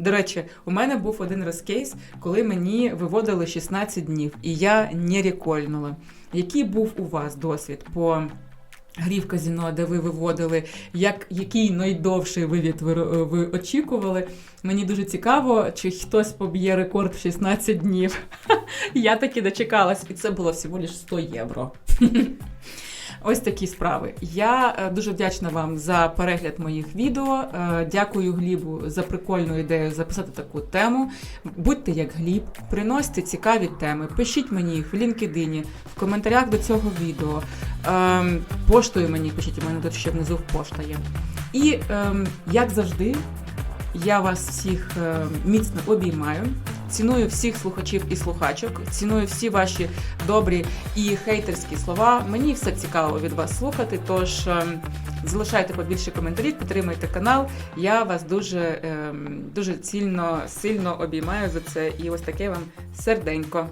До речі, у мене був один раз кейс, коли мені виводили 16 днів, і я не рекольнула. Який був у вас досвід по грі в казіно, де ви виводили, як, який найдовший вивід ви, ви очікували? Мені дуже цікаво, чи хтось поб'є рекорд в 16 днів. Я таки дочекалась, і це було всього лиш 100 євро. Ось такі справи. Я е, дуже вдячна вам за перегляд моїх відео. Е, Дякую Глібу за прикольну ідею записати таку тему. Будьте як Гліб, приносьте цікаві теми, пишіть мені їх в LinkedIn, в коментарях до цього відео. Ем, Поштою мені пишіть, у мене тут ще внизу пошта є. І ем, як завжди, я вас всіх е, міцно обіймаю. Ціную всіх слухачів і слухачок, ціную всі ваші добрі і хейтерські слова. Мені все цікаво від вас слухати. Тож ем, залишайте побільше коментарів, підтримуйте канал. Я вас дуже, ем, дуже цільно, сильно обіймаю за це. І ось таке вам серденько.